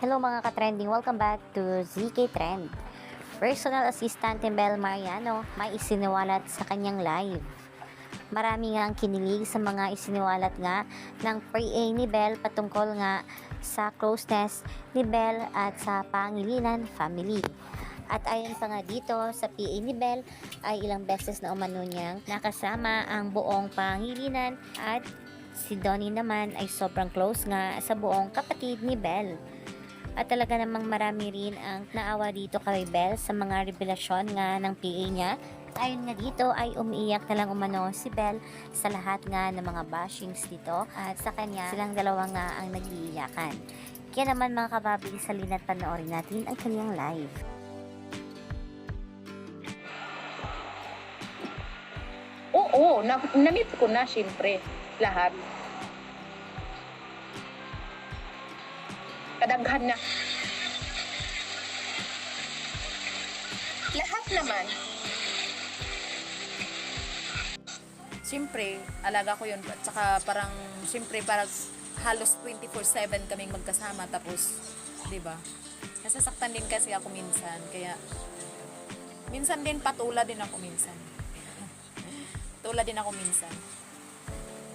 Hello mga ka-trending, welcome back to ZK Trend. Personal assistant ni Bel Mariano may isiniwalat sa kanyang live. Marami nga ang kinilig sa mga isiniwalat nga ng PA ni Bel patungkol nga sa closeness ni Bel at sa Pangilinan family. At ayon pa nga dito sa PA ni Bel ay ilang beses na umano niyang nakasama ang buong Pangilinan at si Donnie naman ay sobrang close nga sa buong kapatid ni Bel. At talaga namang marami rin ang naawa dito kay Bel sa mga revelasyon nga ng PA niya. At ayon nga dito ay umiiyak na lang umano si Bel sa lahat nga ng mga bashings dito. At sa kanya, silang dalawa nga ang nag-iiyakan. Kaya naman mga kababi, sa linat panoorin natin ang kanyang live. Oo, na, na-meet ko na syempre lahat. Kadaghan na. Lahat naman. Siyempre, alaga ko yun. At saka parang, siyempre, parang halos 24-7 kaming magkasama. Tapos, di ba? Nasasaktan din kasi ako minsan. Kaya, minsan din patula din ako minsan. Tula din ako minsan.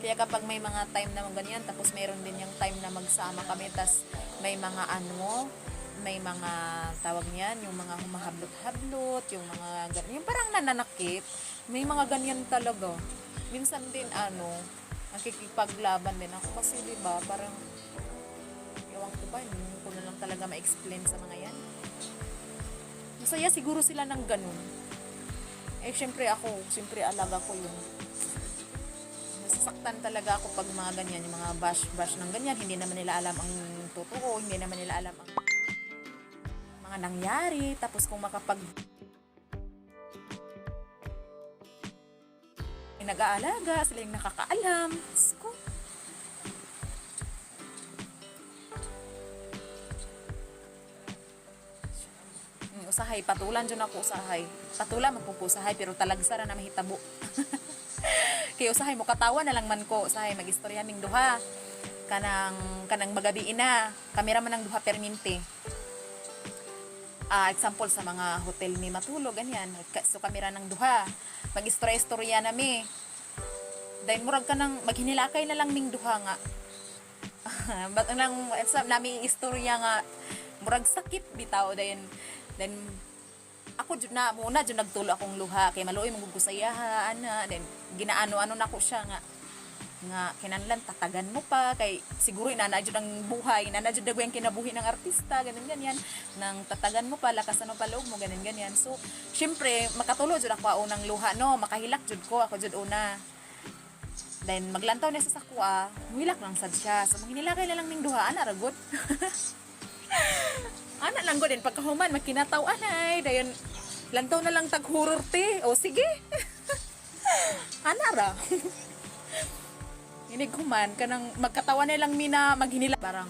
Kaya kapag may mga time na ganyan, tapos mayroon din yung time na magsama kami, tas may mga ano, may mga tawag niyan, yung mga humahablot-hablot, yung mga ganyan, yung parang nananakit, may mga ganyan talaga. Minsan din ano, nakikipaglaban din ako kasi 'di ba, parang ewan ko ba, hindi ko na lang talaga ma-explain sa mga yan. Masaya siguro sila ng ganun. Eh, syempre ako, syempre alaga ko yun. Nasasaktan talaga ako pag mga ganyan, yung mga bash-bash ng ganyan, hindi naman nila alam ang totoo, hindi naman nila alam ang mga nangyari, tapos kung makapag nag-aalaga, sila yung nakakaalam. Diyos ko. Mm, usahay, patulan dyan ako usahay. Patulan magpupusahay, pero talagsara na mahitabo. Kaya usahay mo, katawa na lang man ko. Usahay, mag-istorya ning duha. Kanang, kanang magabi ina. Kamera man ng duha perminte. Ah, example sa mga hotel ni Matulog, ganyan. So, kamera ng duha. Mag-istorya-istorya nami. Dahil murag ka nang, maghinilakay na lang ning duha nga. Ba't lang, nami istorya nga, murag sakit bitaw. Dahil, then, ako jud na muna jud nagtulo akong luha. Kay maluoy mong gusayaha ana then ginaano-ano na ko siya nga nga kinanlan tatagan mo pa. Kay siguro inana jud ang buhay inana jud ang kinabuhi ng artista ganun ganyan. Nang tatagan mo pa lakasan mo pa loob mo ganun ganyan. So syempre makatulo jud ako unang luha no? Makahilak jud ko ako jud una. Then maglantaw na sa sakwa hilak lang sad siya. So manginilakay na lang ning duha ana ra gud ana lang ko din pagkahuman makinataw anay dayon lantaw na lang tag horror te o sige. Ana ra. Inig human kanang magkatawa na lang mina maghinila. Parang